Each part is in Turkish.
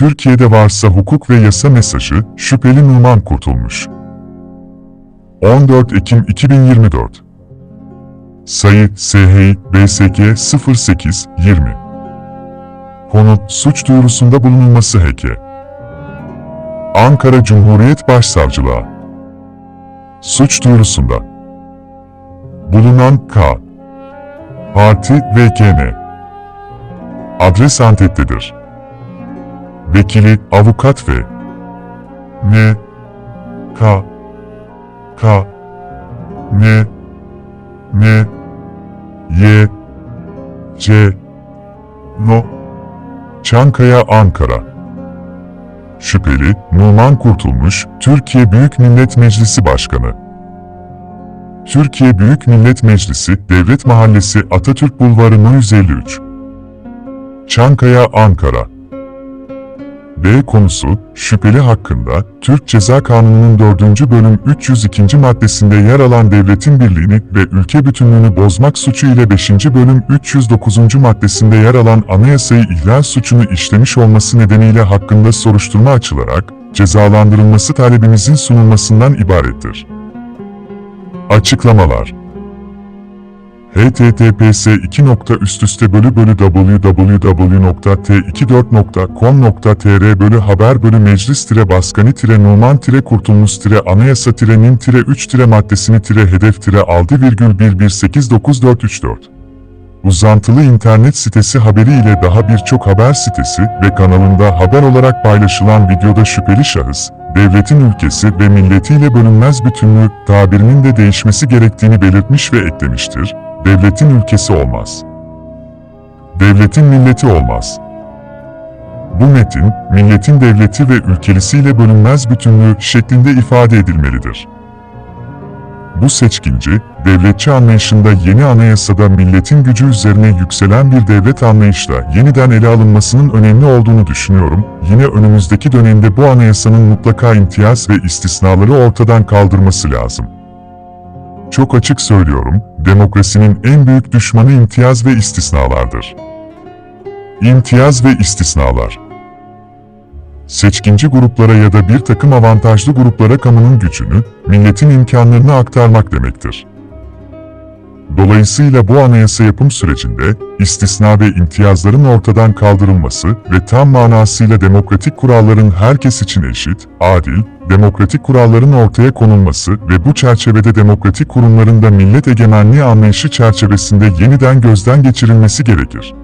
Türkiye'de varsa hukuk ve yasa mesajı, şüpheli Numan kurtulmuş. 14 Ekim 2024 Sayı SHİ BSG 08 20 Konu suç duyurusunda bulunulması heke. Ankara Cumhuriyet Başsavcılığı Suç duyurusunda bulunan K. Parti VKN Adres Antep'tedir. Vekili Avukat ve N. K. K. N. N. Y. C. No. Çankaya, Ankara. Şüpheli, Numan Kurtulmuş, Türkiye Büyük Millet Meclisi Başkanı. Türkiye Büyük Millet Meclisi, Devlet Mahallesi Atatürk Bulvarı No 153. Çankaya, Ankara. B konusu, şüpheli hakkında, Türk Ceza Kanunu'nun 4. bölüm 302. maddesinde yer alan devletin birliğini ve ülke bütünlüğünü bozmak suçu ile 5. bölüm 309. maddesinde yer alan anayasayı ihlal suçunu işlemiş olması nedeniyle hakkında soruşturma açılarak, cezalandırılması talebimizin sunulmasından ibarettir. Açıklamalar https 2. üst üste bölü bölü www.t24.com.tr bölü haber bölü meclis tire baskani tire numan tire kurtulmuş tire anayasa tire nin tire 3 tire maddesini tire hedef tire aldı virgül 1189434 Uzantılı internet sitesi haberi ile daha birçok haber sitesi ve kanalında haber olarak paylaşılan videoda şüpheli şahıs, devletin ülkesi ve milletiyle bölünmez bütünlüğü tabirinin de değişmesi gerektiğini belirtmiş ve eklemiştir. Devletin ülkesi olmaz. Devletin milleti olmaz. Bu metin, milletin devleti ve ülkelisiyle bölünmez bütünlüğü şeklinde ifade edilmelidir. Bu seçkinci, devletçi anlayışında yeni anayasada milletin gücü üzerine yükselen bir devlet anlayışla yeniden ele alınmasının önemli olduğunu düşünüyorum. Yine önümüzdeki dönemde bu anayasanın mutlaka imtiyaz ve istisnaları ortadan kaldırması lazım. Çok açık söylüyorum, demokrasinin en büyük düşmanı imtiyaz ve istisnalardır. İmtiyaz ve istisnalar seçkinci gruplara ya da bir takım avantajlı gruplara kamunun gücünü, milletin imkanlarını aktarmak demektir. Dolayısıyla bu anayasa yapım sürecinde, istisna ve imtiyazların ortadan kaldırılması ve tam manasıyla demokratik kuralların herkes için eşit, adil, demokratik kuralların ortaya konulması ve bu çerçevede demokratik kurumların da millet egemenliği anlayışı çerçevesinde yeniden gözden geçirilmesi gerekir.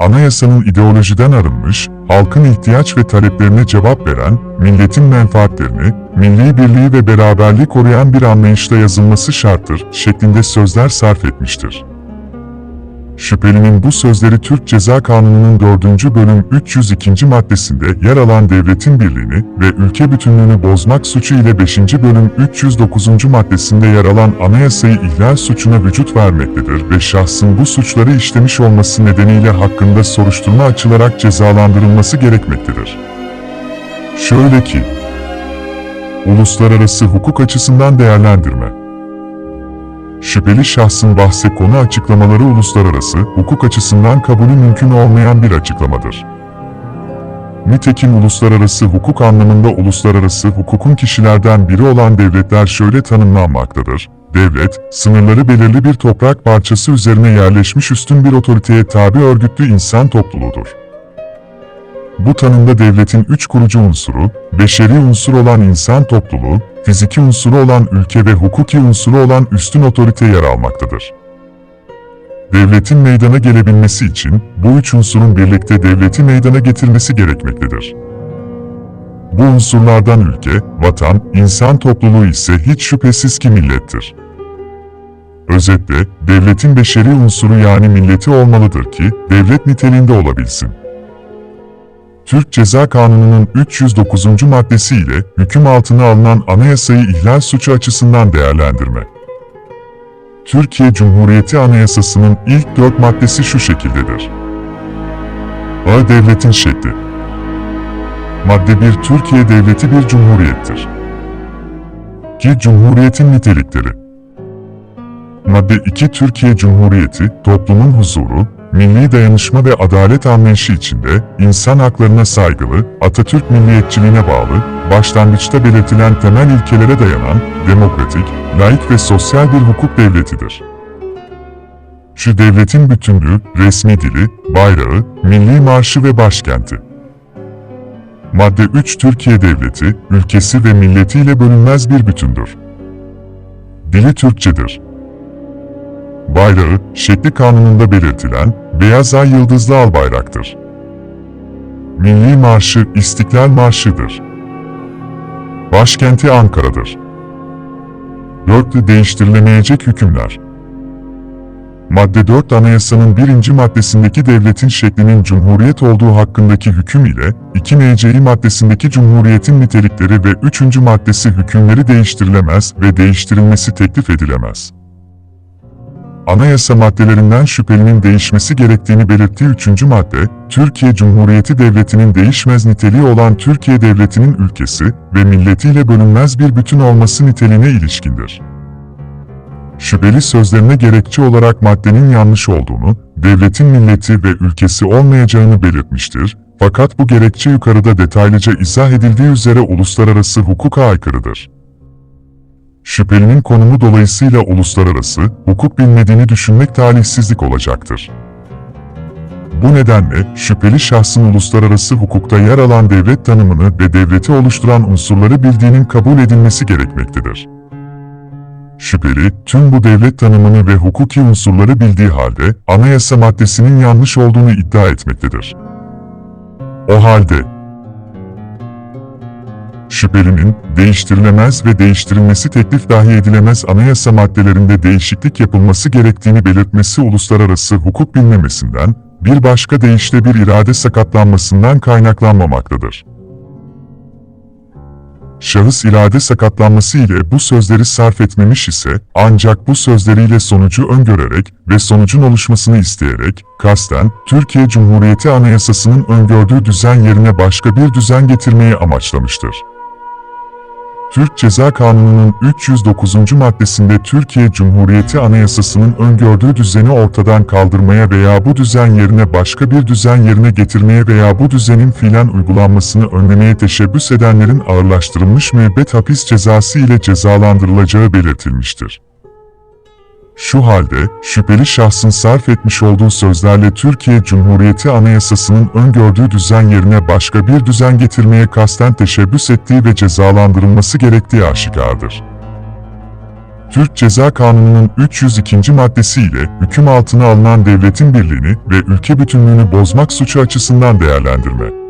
Anayasanın ideolojiden arınmış, halkın ihtiyaç ve taleplerine cevap veren, milletin menfaatlerini, milli birliği ve beraberliği koruyan bir anlayışla yazılması şarttır şeklinde sözler sarf etmiştir. Şüphelinin bu sözleri Türk Ceza Kanunu'nun 4. bölüm 302. maddesinde yer alan devletin birliğini ve ülke bütünlüğünü bozmak suçu ile 5. bölüm 309. maddesinde yer alan anayasayı ihlal suçuna vücut vermektedir ve şahsın bu suçları işlemiş olması nedeniyle hakkında soruşturma açılarak cezalandırılması gerekmektedir. Şöyle ki, uluslararası hukuk açısından değerlendirme, şüpheli şahsın bahse konu açıklamaları uluslararası hukuk açısından kabulü mümkün olmayan bir açıklamadır. Nitekim uluslararası hukuk anlamında uluslararası hukukun kişilerden biri olan devletler şöyle tanımlanmaktadır. Devlet, sınırları belirli bir toprak parçası üzerine yerleşmiş üstün bir otoriteye tabi örgütlü insan topluluğudur. Bu tanımda devletin üç kurucu unsuru, beşeri unsur olan insan topluluğu, fiziki unsuru olan ülke ve hukuki unsuru olan üstün otorite yer almaktadır. Devletin meydana gelebilmesi için bu üç unsurun birlikte devleti meydana getirmesi gerekmektedir. Bu unsurlardan ülke, vatan, insan topluluğu ise hiç şüphesiz ki millettir. Özetle, devletin beşeri unsuru yani milleti olmalıdır ki, devlet niteliğinde olabilsin. Türk Ceza Kanunu'nun 309. maddesi ile hüküm altına alınan anayasayı ihlal suçu açısından değerlendirme. Türkiye Cumhuriyeti Anayasası'nın ilk dört maddesi şu şekildedir. A. Devletin şekli. Madde 1. Türkiye Devleti bir cumhuriyettir. 2. Cumhuriyetin nitelikleri. Madde 2. Türkiye Cumhuriyeti, toplumun huzuru, milli dayanışma ve adalet anlayışı içinde insan haklarına saygılı, Atatürk milliyetçiliğine bağlı, başlangıçta belirtilen temel ilkelere dayanan demokratik, laik ve sosyal bir hukuk devletidir. Şu devletin bütünlüğü, resmi dili, bayrağı, milli marşı ve başkenti. Madde 3 Türkiye Devleti, ülkesi ve milletiyle bölünmez bir bütündür. Dili Türkçedir. Bayrağı, şekli kanununda belirtilen beyaz ay yıldızlı al bayraktır. Milli Marşı İstiklal Marşı'dır. Başkenti Ankara'dır. 4. Değiştirilemeyecek hükümler. Madde 4 Anayasanın birinci maddesindeki devletin şeklinin cumhuriyet olduğu hakkındaki hüküm ile 2 NCİ maddesindeki cumhuriyetin nitelikleri ve 3. maddesi hükümleri değiştirilemez ve değiştirilmesi teklif edilemez. Anayasa maddelerinden şüphelinin değişmesi gerektiğini belirttiği 3. madde, Türkiye Cumhuriyeti Devleti'nin değişmez niteliği olan Türkiye Devleti'nin ülkesi ve milletiyle bölünmez bir bütün olması niteliğine ilişkindir şüpheli sözlerine gerekçe olarak maddenin yanlış olduğunu, devletin milleti ve ülkesi olmayacağını belirtmiştir, fakat bu gerekçe yukarıda detaylıca izah edildiği üzere uluslararası hukuka aykırıdır. Şüphelinin konumu dolayısıyla uluslararası hukuk bilmediğini düşünmek talihsizlik olacaktır. Bu nedenle şüpheli şahsın uluslararası hukukta yer alan devlet tanımını ve devleti oluşturan unsurları bildiğinin kabul edilmesi gerekmektedir. Şüpheli, tüm bu devlet tanımını ve hukuki unsurları bildiği halde, anayasa maddesinin yanlış olduğunu iddia etmektedir. O halde, şüphelinin, değiştirilemez ve değiştirilmesi teklif dahi edilemez anayasa maddelerinde değişiklik yapılması gerektiğini belirtmesi uluslararası hukuk bilmemesinden, bir başka deyişle bir irade sakatlanmasından kaynaklanmamaktadır şahıs irade sakatlanması ile bu sözleri sarf etmemiş ise, ancak bu sözleriyle sonucu öngörerek ve sonucun oluşmasını isteyerek, kasten, Türkiye Cumhuriyeti Anayasası'nın öngördüğü düzen yerine başka bir düzen getirmeyi amaçlamıştır. Türk Ceza Kanunu'nun 309. maddesinde Türkiye Cumhuriyeti Anayasası'nın öngördüğü düzeni ortadan kaldırmaya veya bu düzen yerine başka bir düzen yerine getirmeye veya bu düzenin fiilen uygulanmasını önlemeye teşebbüs edenlerin ağırlaştırılmış müebbet hapis cezası ile cezalandırılacağı belirtilmiştir. Şu halde, şüpheli şahsın sarf etmiş olduğu sözlerle Türkiye Cumhuriyeti Anayasası'nın öngördüğü düzen yerine başka bir düzen getirmeye kasten teşebbüs ettiği ve cezalandırılması gerektiği aşikardır. Türk Ceza Kanunu'nun 302. maddesi ile hüküm altına alınan devletin birliğini ve ülke bütünlüğünü bozmak suçu açısından değerlendirme.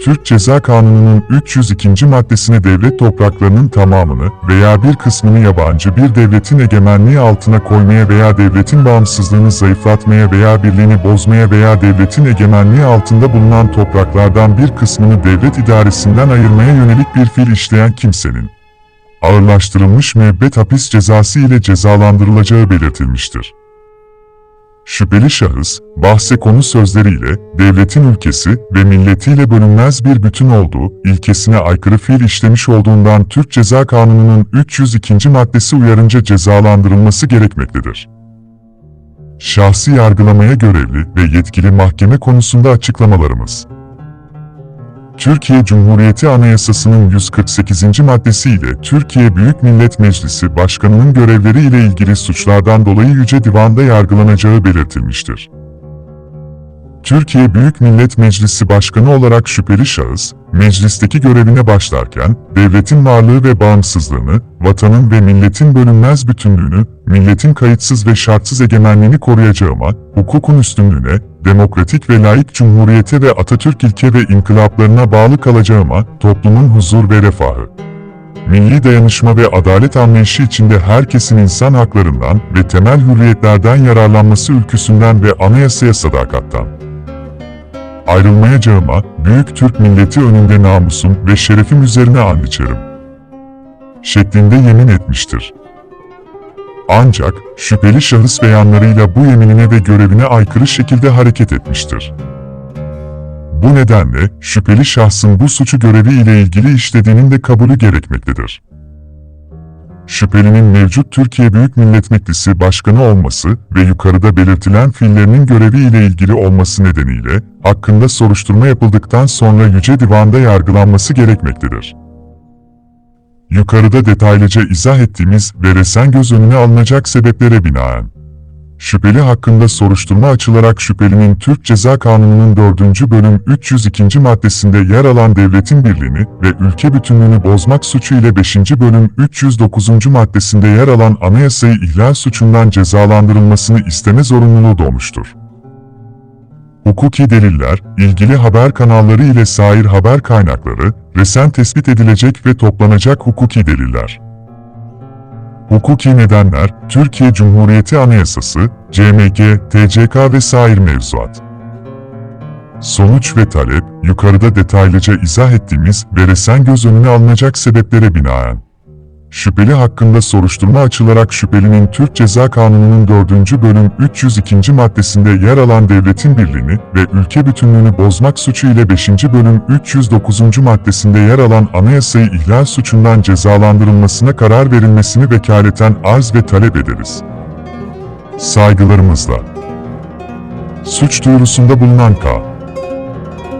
Türk Ceza Kanunu'nun 302. maddesine devlet topraklarının tamamını veya bir kısmını yabancı bir devletin egemenliği altına koymaya veya devletin bağımsızlığını zayıflatmaya veya birliğini bozmaya veya devletin egemenliği altında bulunan topraklardan bir kısmını devlet idaresinden ayırmaya yönelik bir fiil işleyen kimsenin ağırlaştırılmış müebbet hapis cezası ile cezalandırılacağı belirtilmiştir. Şüpheli şahıs, bahse konu sözleriyle, devletin ülkesi ve milletiyle bölünmez bir bütün olduğu, ilkesine aykırı fiil işlemiş olduğundan Türk Ceza Kanunu'nun 302. maddesi uyarınca cezalandırılması gerekmektedir. Şahsi yargılamaya görevli ve yetkili mahkeme konusunda açıklamalarımız Türkiye Cumhuriyeti Anayasası'nın 148. maddesiyle Türkiye Büyük Millet Meclisi Başkanı'nın görevleri ile ilgili suçlardan dolayı Yüce Divan'da yargılanacağı belirtilmiştir. Türkiye Büyük Millet Meclisi Başkanı olarak şüpheli şahıs, meclisteki görevine başlarken, devletin varlığı ve bağımsızlığını, vatanın ve milletin bölünmez bütünlüğünü, milletin kayıtsız ve şartsız egemenliğini koruyacağıma, hukukun üstünlüğüne, demokratik ve layık cumhuriyete ve Atatürk ilke ve inkılaplarına bağlı kalacağıma, toplumun huzur ve refahı, milli dayanışma ve adalet anlayışı içinde herkesin insan haklarından ve temel hürriyetlerden yararlanması ülküsünden ve anayasaya sadakattan ayrılmayacağıma, büyük Türk milleti önünde namusum ve şerefim üzerine and içerim. Şeklinde yemin etmiştir. Ancak, şüpheli şahıs beyanlarıyla bu yeminine ve görevine aykırı şekilde hareket etmiştir. Bu nedenle, şüpheli şahsın bu suçu görevi ile ilgili işlediğinin de kabulü gerekmektedir. Şüphelinin mevcut Türkiye Büyük Millet Meclisi Başkanı olması ve yukarıda belirtilen fiillerinin görevi ile ilgili olması nedeniyle, hakkında soruşturma yapıldıktan sonra Yüce Divan'da yargılanması gerekmektedir. Yukarıda detaylıca izah ettiğimiz ve resen göz önüne alınacak sebeplere binaen, Şüpheli hakkında soruşturma açılarak şüphelinin Türk Ceza Kanunu'nun 4. bölüm 302. maddesinde yer alan devletin birliğini ve ülke bütünlüğünü bozmak suçu ile 5. bölüm 309. maddesinde yer alan anayasayı ihlal suçundan cezalandırılmasını isteme zorunluluğu doğmuştur. Hukuki deliller, ilgili haber kanalları ile sair haber kaynakları, resen tespit edilecek ve toplanacak hukuki deliller. Hukuki nedenler, Türkiye Cumhuriyeti Anayasası, CMG, TCK ve sair mevzuat. Sonuç ve talep, yukarıda detaylıca izah ettiğimiz ve resen göz önüne alınacak sebeplere binaen. Şüpheli hakkında soruşturma açılarak şüphelinin Türk Ceza Kanunu'nun 4. bölüm 302. maddesinde yer alan devletin birliğini ve ülke bütünlüğünü bozmak suçu ile 5. bölüm 309. maddesinde yer alan anayasayı ihlal suçundan cezalandırılmasına karar verilmesini vekaleten arz ve talep ederiz. Saygılarımızla. Suç duyurusunda bulunan K.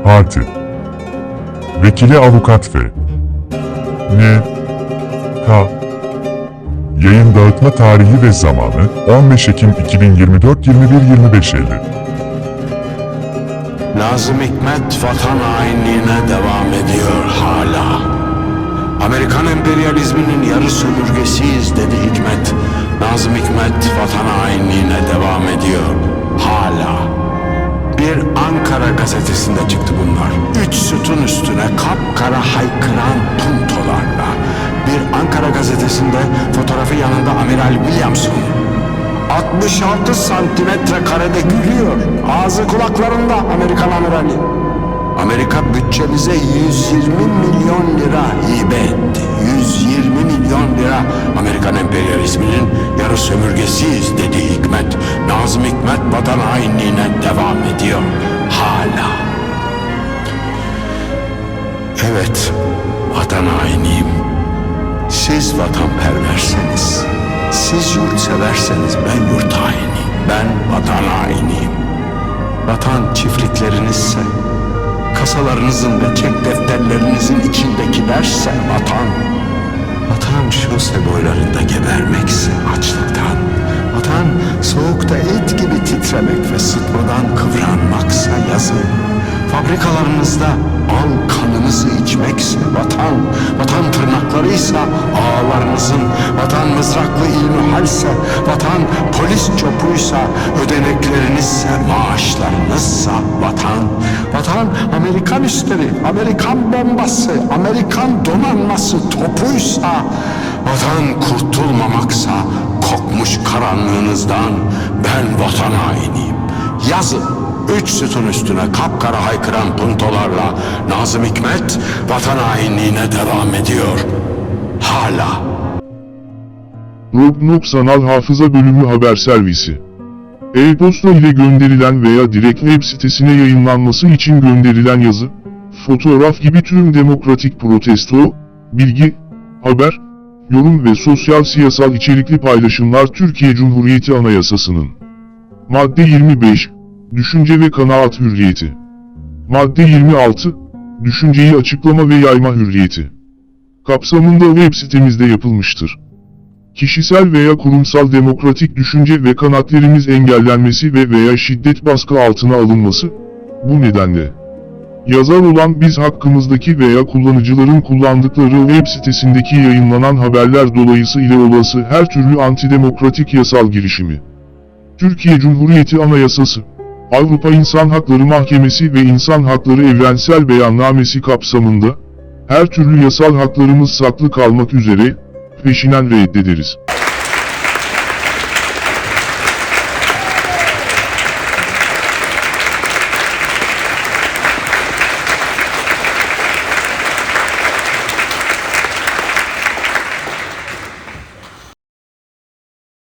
Parti. Vekili Avukat F. N. Yayın dağıtma tarihi ve zamanı 15 Ekim 2024 21.25.50 Nazım Hikmet vatan hainliğine devam ediyor hala. Amerikan emperyalizminin yarı sömürgesiyiz dedi Hikmet. Nazım Hikmet vatan hainliğine devam ediyor hala. Bir Ankara gazetesinde çıktı bunlar. Üç sütun üstüne kapkara haykıran puntolarla. Bir Ankara gazetesinde fotoğrafı yanında Amiral Williamson 66 santimetre karede gülüyor. Ağzı kulaklarında Amerikan amirali. Amerika bütçemize 120 milyon lira hibe etti. 120 milyon lira Amerikan emperyalizminin yarı sömürgesiyiz dedi Hikmet. Nazım Hikmet vatan hainliğine devam ediyor. Hala. Evet, vatan hainiyim. Siz vatanperverseniz, siz yurtseverseniz ben yurt hainiyim. Ben vatan hainiyim. Vatan çiftliklerinizse, kasalarınızın ve çek defterlerinizin içindekilerse vatan. Vatan şose boylarında gebermekse açlıktan. Vatan soğukta et gibi titremek ve sıtmadan kıvranmaksa yazın. Fabrikalarınızda al kanınızı içmekse vatan, vatan tırnaklarıysa ağlarınızın, vatan mızraklı ilmihalse, vatan polis çopuysa, ödeneklerinizse, maaşlarınızsa vatan, vatan Amerikan üstleri, Amerikan bombası, Amerikan donanması topuysa, vatan kurtulmamaksa, kokmuş karanlığınızdan ben vatan hainiyim. Yazın üç sütun üstüne kapkara haykıran puntolarla Nazım Hikmet vatan hainliğine devam ediyor. Hala. Rognok Sanal Hafıza Bölümü Haber Servisi. E-posta ile gönderilen veya direkt web sitesine yayınlanması için gönderilen yazı, fotoğraf gibi tüm demokratik protesto, bilgi, haber, yorum ve sosyal siyasal içerikli paylaşımlar Türkiye Cumhuriyeti Anayasası'nın. Madde 25 Düşünce ve kanaat hürriyeti. Madde 26 Düşünceyi açıklama ve yayma hürriyeti kapsamında web sitemizde yapılmıştır. Kişisel veya kurumsal demokratik düşünce ve kanaatlerimiz engellenmesi ve veya şiddet baskı altına alınması, bu nedenle yazar olan biz hakkımızdaki veya kullanıcıların kullandıkları web sitesindeki yayınlanan haberler dolayısıyla olası her türlü antidemokratik yasal girişimi, Türkiye Cumhuriyeti Anayasası, Avrupa İnsan Hakları Mahkemesi ve İnsan Hakları Evrensel Beyannamesi kapsamında, her türlü yasal haklarımız saklı kalmak üzere, peşinen reddederiz.